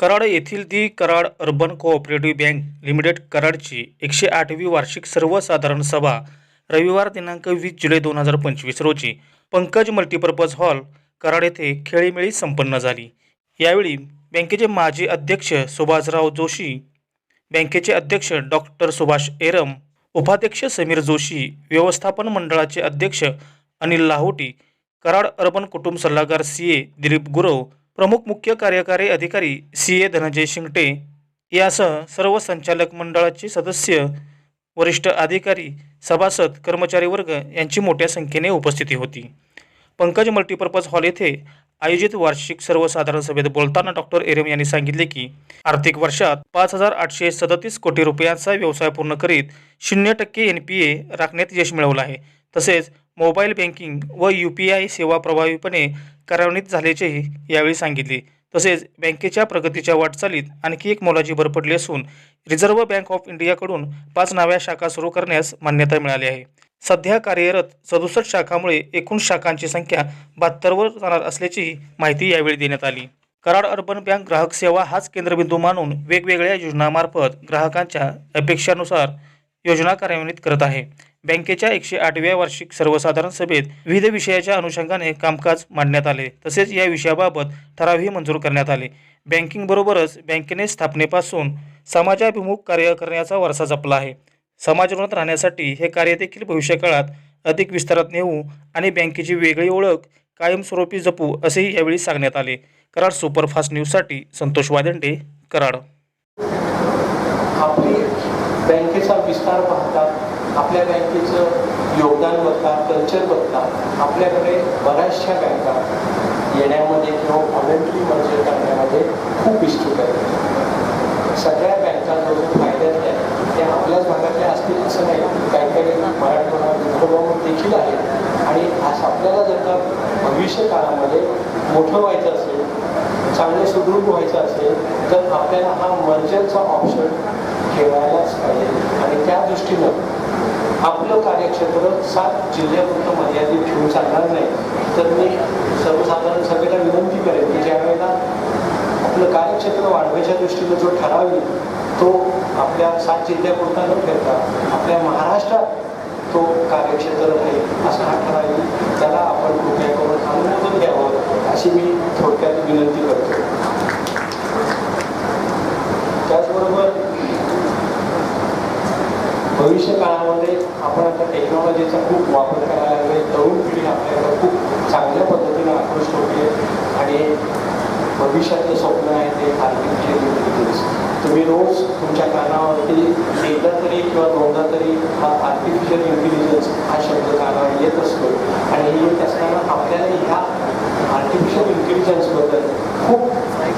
कराड येथील the Karad urban cooperative bank limited कराडची एकशे आठवी वार्षिक सर्वसाधारण सभा रविवार दिनांक वीस जुलै दोन हजार पंचवीस रोजी पंकज मल्टीपर्पज हॉल कराड येथे खेळीमेळी संपन्न झाली. यावेळी बँकेचे माजी अध्यक्ष सुभाषराव जोशी बँकेचे अध्यक्ष डॉक्टर सुभाष एरम उपाध्यक्ष समीर जोशी व्यवस्थापन मंडळाचे अध्यक्ष अनिल लाहोटी कराड अर्बन कुटुंब सल्लागार सी ए दिलीप गुरव प्रमुख मुख्य कार्यकारी अधिकारी सी ए धनंजय शिंगटे यासह सर्व संचालक मंडळाचे सदस्य वरिष्ठ अधिकारी सभासद कर्मचारी वर्ग यांची मोठ्या संख्येने उपस्थिती होती. पंकज मल्टीपर्पज हॉल येथे आयोजित वार्षिक सर्वसाधारण सभेत बोलताना डॉक्टर एरम यांनी सांगितले की आर्थिक वर्षात पाच हजार आठशे सदतीस कोटी रुपयांचा व्यवसाय पूर्ण करीत शून्य टक्के एन पी ए राखण्यात यश मिळवलं आहे. तसेच मोबाईल बँकिंग व यू पी आय सेवा प्रभावीपणे कार्यान्वित झाल्याचेही यावेळी सांगितले. तसेच बँकेच्या प्रगतीच्या वाटचालीत आणखी एक मोलाची भर पडली असून रिझर्व्ह बँक ऑफ इंडियाकडून पाच नव्या शाखा सुरू करण्यास मान्यता मिळाली आहे. सध्या कार्यरत सदुसष्ट शाखांमुळे एकूण शाखांची संख्या बहात्तरवर जाणार असल्याचीही माहिती यावेळी देण्यात आली. कराड अर्बन बँक ग्राहक सेवा हाच केंद्रबिंदू मानून वेगवेगळ्या योजनामार्फत ग्राहकांच्या अपेक्षानुसार योजना कार्यान्वित करत आहे. बँकेच्या एकशे आठव्या वार्षिक सर्वसाधारण सभेत विविध विषयाच्या अनुषंगाने कामकाज मांडण्यात आले. तसेच या विषयाबाबत ठरावही मंजूर करण्यात आले. बँकिंगबरोबरच बँकेने स्थापनेपासून समाजाभिमुख कार्य करण्याचा वारसा जपला आहे. समाजोन्नत राहण्यासाठी हे कार्य देखील भविष्यकाळात अधिक विस्तारात नेऊ आणि बँकेची वेगळी ओळख कायमस्वरूपी जपू असेही यावेळी सांगण्यात आले. कराड सुपरफास्ट न्यूजसाठी संतोष वादंडे कराड. आपली बँकेचा विस्तार पाहतात आपल्या बँकेचं योगदान बघता कल्चर बघता आपल्याकडे बऱ्याचशा बँका येण्यामध्ये किंवा व्हॉलेंटरी मर्जर करण्यामध्ये खूप इच्छुक आहेत. सगळ्या बँकांना जो फायद्यात आहे ते आपल्याच भागातल्या असतील असं नाही. बँकेने मराठवाडा विदर्भावर देखील आहेत. आणि आज आपल्याला जर का भविष्य काळामध्ये मोठं व्हायचं असेल चांगलं सुदृढ व्हायचं असेल तर आपल्याला हा मर्जरचा ऑप्शन ठेवायलाच पाहिजे. आणि त्या दृष्टीनं आपलं कार्यक्षेत्र सात जिल्ह्यापुरतं मर्यादित ठेवून चालणार नाही. तर मी सर्वसाधारण सभेला विनंती करेन की ज्या वेळेला आपलं कार्यक्षेत्र वाढवायच्या दृष्टीनं जो ठराव येईल तो आपल्या सात जिल्ह्यापुरता न फिरता आपल्या महाराष्ट्रात तो कार्यक्षेत्र राहील असा हा ठराव येईल. त्याला आपण कृपया करून अनुमोदन द्यावं अशी मी थोडक्यात विनंती करतो त्याचबरोबर भविष्य काळामध्ये आपण आता टेक्नॉलॉजीचा खूप वापर करायला लागले तरुण पिढी आपल्याकडे खूप चांगल्या पद्धतीने आकृष्ट होते आणि भविष्यातलं स्वप्न आहे ते आर्टिफिशियल इंटेलिजन्स तुम्ही रोज तुमच्या कानावरती एकदा तरी किंवा दोनदा तरी हा आर्टिफिशियल इंटेलिजन्स हा शब्द कानावर येत असतो. आणि हे येत असताना आपल्याला ह्या आर्टिफिशियल इंटेलिजन्सबद्दल खूप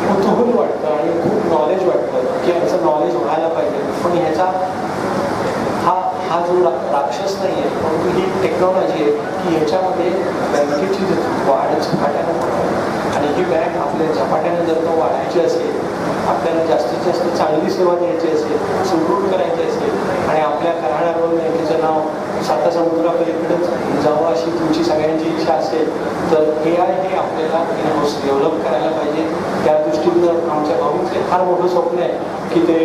कुतूहल वाटतं आणि खूप नॉलेज वाटतं की याचं नॉलेज व्हायला पाहिजे पण ह्याचा हा हा जो रा राक्षस नाही आहे परंतु ही टेक्नॉलॉजी आहे की ह्याच्यामध्ये बँकेची वाढ झपाट्यानं होणार आणि ही बँक आपल्या झपाट्यानं जर का वाढायची असेल आपल्याला जास्तीत जास्त चांगली सेवा द्यायची असेल सुदृढ करायची असेल आणि आपल्या कराड बँकेचं नाव साता अशी सगळ्यांची इच्छा असेल तर ए आय हे आपल्याला इनहाऊस डेव्हलप करायला पाहिजे. त्या दृष्टीनं आमच्या भाऊंचे फार मोठं स्वप्न आहे की ते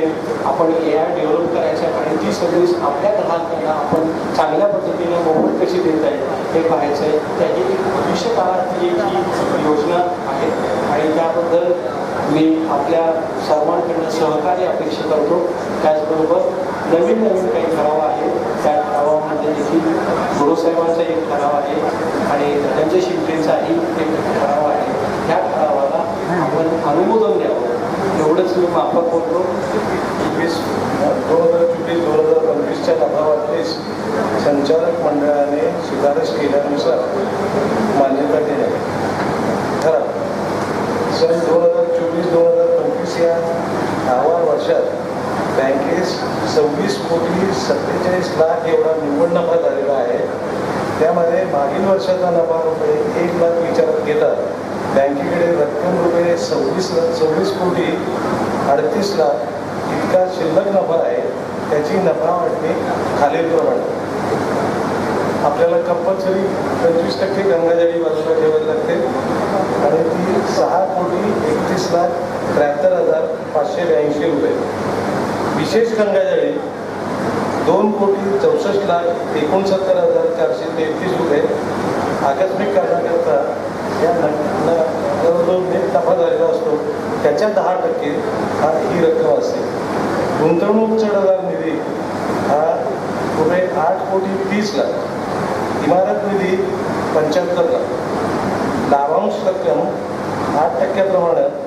आपण ए आय डेव्हलप करायचं आहे आणि ती सर्व्हिस आपल्या ग्राहकांना आपण चांगल्या पद्धतीने मोफत कशी देत आहे हे पाहायचं आहे. त्याही भविष्य काळातली एक ही योजना आहे. आणि त्याबद्दल मी आपल्या सर्वांकडनं सहकार्य अपेक्षा करतो. त्याचबरोबर नवीन नवीन काही ठराव आहे त्या ठरावामध्ये देखील गुरुसाहेबांचा एक ठराव आहे आणि धनंजय शिंदेचाही एक ठराव आहे. ह्या ठरावाला आपण अनुमोदन द्यावं. एवढंच मी माफक होतो एकवीस दोन हजार चोवीस दोन हजार पंचवीसच्या नफावाटणीस संचालक मंडळाने शिफारस केल्यानुसार मान्यता देण्यात ठराव. सन दोन हजार चोवीस दोन हजार पंचवीस या दहाव्या वर्षात बँकेस सव्वीस कोटी सत्तेचाळीस लाख एवढा निव्वळ नफा झालेला आहे. त्यामध्ये मागील वर्षाचा नफा रुपये एक लाख विचारात घेतात. बँकेकडे रक्कम रुपये सव्वीस लाख सव्वीस कोटी अडतीस लाख इतका शिल्लक नफा आहे. त्याची नफा वाटणी खालीलप्रमाणे आपल्याला कंपल्सरी पंचवीस टक्के गंगाजळी बाजूला ठेवावी लागते. आणि ती सहा कोटी एकतीस लाख त्र्याहत्तर हजार पाचशे ब्याऐंशी रुपये. विशेष गंगाजळी दोन कोटी चौसष्ट लाख एकोणसत्तर हजार चारशे तेहतीस रुपये आकस्मिक कारणाकरता या न- जो नफा झालेला असतो. त्याच्या दहा टक्के हा ही रक्कम असते गुंतवणूक चढवणार निधी हा रुपये आठ कोटी तीस लाख इमारत निधी पंच्याहत्तर लाख. लाभांश रक्कम आठ टक्क्याप्रमाणात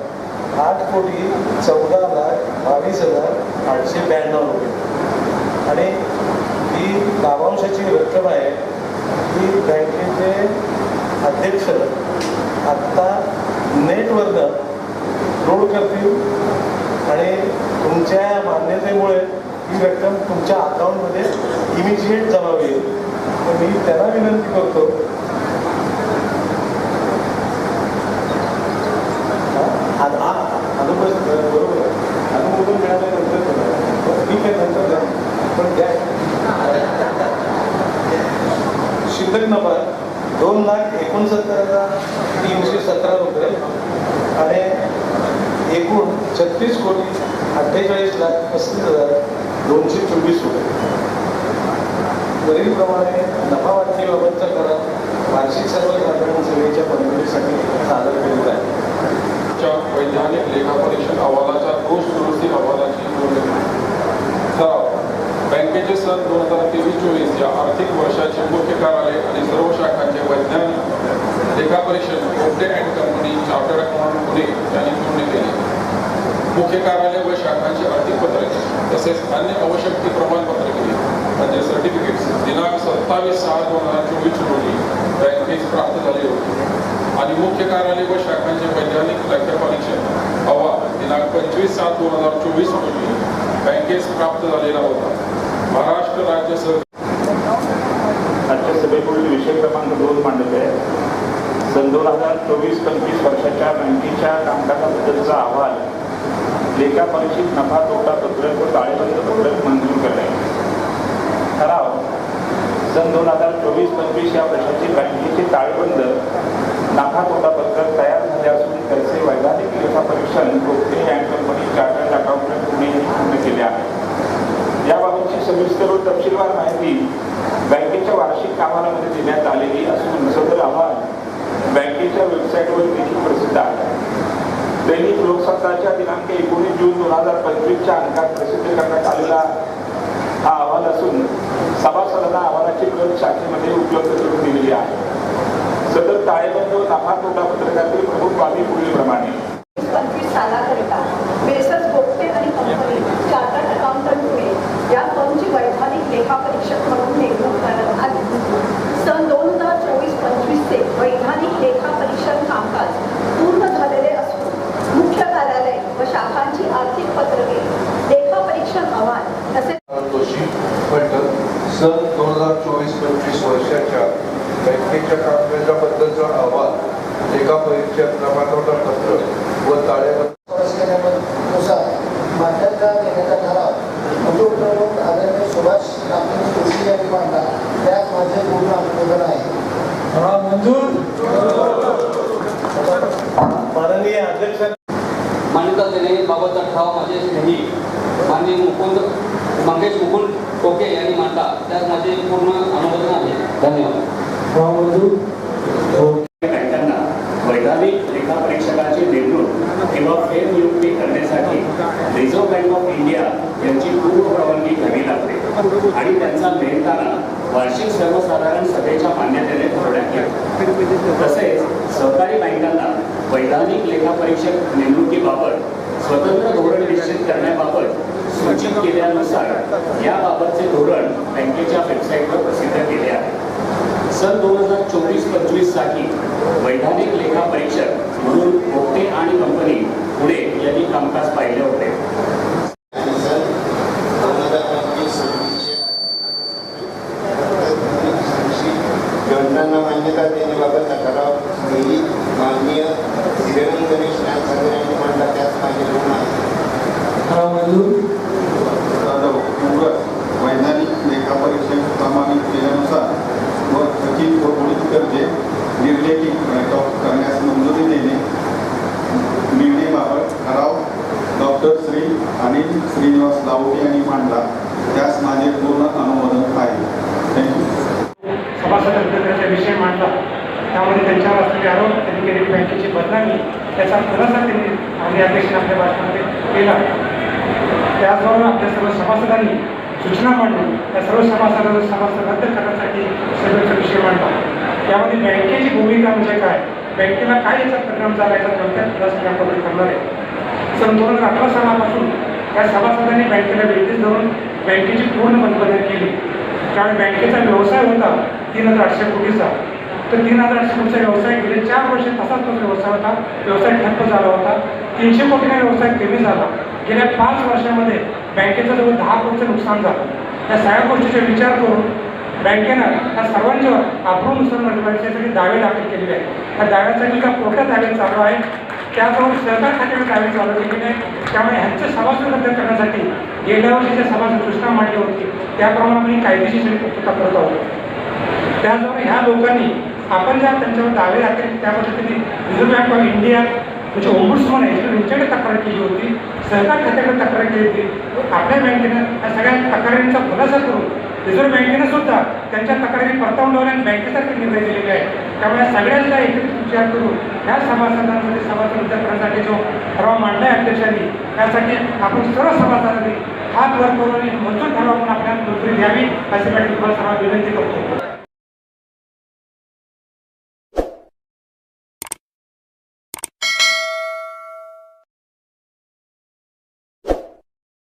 आठ कोटी चौदा लाख बावीस हजार आठशे ब्याण्णव रुपये. आणि ही लाभांशाची रक्कम आहे ती बँकेचे अध्यक्ष आत्ता नेटवरनं लोड करतील आणि तुमच्या मान्यतेमुळे ही रक्कम तुमच्या अकाउंटमध्ये इमिजिएट जमा होईल. तर मी त्यांना विनंती करतो शिल्लक नफा दोन लाख एकोणसत्तर हजार तीनशे सतरा रुपये आणि एकूण छत्तीस कोटी अठ्ठेचाळीस लाख पस्तीस हजार दोनशे चोवीस रुपये. वरीलप्रमाणे नफा वाटणीबाबतचा करार वार्षिक सर्वसाधारण सभेच्या मंजुरीसाठी सादर केलेला आहे. च्या वैज्ञानिक लेखापरीक्षण अहवालाच्या दोष दुरुस्ती अहवालाची नोंद बँकेचे सन दोन हजार तेवीस चोवीस या आर्थिक वर्षाचे मुख्य कार्यालय आणि सर्व शाखांचे वैज्ञानिक लेखापरीक्षण Bobade and company chartered account Pune यांनी पूर्ण केले. मुख्य कार्यालय व शाखांची आर्थिक पत्रके तसेच अन्य आवश्यक ती प्रमाणपत्रके म्हणजे त्यांचे सर्टिफिकेट्स दिनांक सत्तावीस सहा दोन हजार चोवीस रोजी बँकेस प्राप्त झाले होते. आणि मुख्य कार्यालय व शाखांचे वैज्ञानिक लेखापरीक्षण अहवाल दिनांक पंचवीस सात दोन हजार चोवीस रोजी बँकेस प्राप्त झालेला होता. महाराष्ट्र राज्य सरकार आजच्या सभेपुढील विषय क्रमांक दोन मांडत आहे. सन दोन हजार चोवीस पंचवीस वर्षाच्या बँकेच्या कामकाजाबद्दलचा अहवाल. लेखा परीक्षित नफा तोटा पत्रक व ताळेबंद पत्रक मंजूर करणे. ठराव. सन दोन हजार चोवीस पंचवीस या वर्षाचे बँकेचे ताळेबंद नफा तोटा पत्रक तयार झाले असून त्याचे वैधानिक लेखापरीक्षण Kokane and company chartered accountant Pune यांनी पूर्ण केले आहे याबाबतची सविस्तर व तपशीलवार माहिती बँकेच्या वार्षिक अहवालामध्ये देण्यात आलेली असून सदर अहवाल बँकेच्या वेबसाईटवर देखील प्रसिद्ध आहे दैनिक दिनांक एकोणीस जून दोन हजार पंचवीसच्या अंकात प्रसिद्ध करण्यात आलेला हा अहवाल असून सभासदांना अहवालाची प्रत शाखेमध्ये उपलब्ध करून दिलेली आहे. सदर ताळेबंद व नफा तोटा पत्रकातील प्रमुख बाबी पुढीलप्रमाणे. पंचवीस सालाकरिता बेसस बोगटे आणि कंपनी चार्टर्ड अकाउंटंट पुणे या फर्मची वैधानिक लेखापरीक्षक म्हणून नेमणूक करण्यात आली सन दोन हजार चोवीस पंचवीसचे वैधानिक लेखापरीक्षण कामकाज पूर्ण झालेले असून मुख्य कार्यालय व शाखांची आर्थिक पत्रके लेखापरीक्षण अहवाल तसेच दोषी मंडळ सन दोन हजार चोवीस पंचवीस वर्षाच्या बँकेच्या कामकाजाबद्दलचा एका परीक्षेत नफातोटा पत्र व ताळेबंदनुसार मान्यता देण्याचा ठराव आदरणीय सुभाष जोशी यांनी मांडला. त्यास माझे पूर्ण अनुमोदन आहे. माननीय अध्यक्ष मान्यता देण्याबाबतचा ठराव माझे स्नेही माननीय मुकुंद मंगेश मुकुंद टोके यांनी मांडला. त्यास माझे पूर्ण अनुमोदन आहे. धन्यवाद. लेखा परीक्षकाची नेमणूक किंवा फेरनियुक्ती करण्यासाठी रिझर्व्ह बँक ऑफ इंडिया यांची पूर्व परवानगी घ्यावी लागते. आणि त्यांचा मेहताना वार्षिक सर्वसाधारण सभेच्या मान्यतेने ठरवण्यात येतो. तसेच सहकारी बँकांना वैधानिक लेखापरीक्षक नेमणुकीबाबत स्वतंत्र धोरण निश्चित करण्याबाबत सूचित केल्यानुसार याबाबतचे धोरण बँकेच्या वेबसाईटवर प्रसिद्ध केले आहे. सन दोन हजार चोवीस पंचवीससाठी वैधानिक लेखा परीक्षक म्हणून मोठे आणि कंपनी पुणे यांनी कामकाज पाहिले होते. थेट डॉप करण्यास मंजुरी देणे. निर्णयबाबत ठराव डॉक्टर श्री अनिल श्रीनिवास लावटे यांनी मांडला. त्यास माझे पूर्ण अनुमोदन आहे. थँक्यू सभासद विषय मांडला. त्यामध्ये त्यांच्यावर असलेले आरोप त्यांनी केलेली बँकेची बदनामी त्याचा खुलासा त्यांनी आणि अध्यक्ष आपल्या भाषणामध्ये केला. त्याचबरोबर आपल्या सर्व सभासदांनी सूचना मांडली. त्या सर्व सभासदांना सभासद रद्द करण्यासाठी सभेचा विषय मांडला. यामध्ये बँकेची भूमिका म्हणजे काय? बँकेला काय याचा परिणाम झाला याचा थोडक्यात खुलासा याबद्दल करणार आहे? सन दोन हजार अठरा सालापासून या सभासदांनी बँकेला वेगळीच धरून बँकेची पूर्ण बंदबंदी केली. त्यामुळे बँकेचा व्यवसाय होता तीन हजार आठशे कोटीचा. तर तीन हजार आठशे कोटीचा व्यवसाय गेले चार वर्ष तसाच तो व्यवसाय होता. व्यवसाय ठप्प झाला होता. तीनशे कोटीचा व्यवसाय कमी झाला. गेल्या पाच वर्षामध्ये बँकेचं जवळ दहा कोटीचं नुकसान झालं. या सगळ्या गोष्टीचा विचार करून बँकेनं त्या सर्वांच्यावर अप्रूव्ह नुकसान भरपाईसाठी दावे दाखल केलेले आहेत. त्या दाव्यासाठी का कोर्टात दावे चालू आहे. त्याचबरोबर सरकार खात्याने दावे चालू केलेले आहेत. त्यामुळे ह्यांचं सभासद रद्द करण्यासाठी गेल्या वर्षीच्या सभासद सूचना मांडली होती त्याप्रमाणे आम्ही कायदेशीर सगळी पूर्तता करत आहोत. त्याचबरोबर ह्या लोकांनी आपण ज्या त्यांच्यावर दावे दाखल त्या पद्धतीने रिझर्व्ह बँक ऑफ इंडिया म्हणजे ओंबुड्समन आहे त्यांच्याकडे तक्रार केली होती सहकार खात्याकडे तक्रार केली होती. आपल्या बँकेनं या सगळ्या तक्रारींचा खुलासा करून रिझर्व्ह बँकेनं सुद्धा त्यांच्या तक्रारी परतावून आणि बँकेसारखे निर्णय दिलेले आहे त्यामुळे सगळ्यांचा एकत्रित विचार करून ह्या सभासदांमध्ये सभासद विचार करण्यासाठी जो ठराव मांडला आहे अध्यक्षांनी त्यासाठी आपण सर्व सभासदांनी हात वर करून मंजूर ठराव आपण आपल्याला मंजुरी द्यावी अशी मी तुम्हाला सर्वांना विनंती करतो.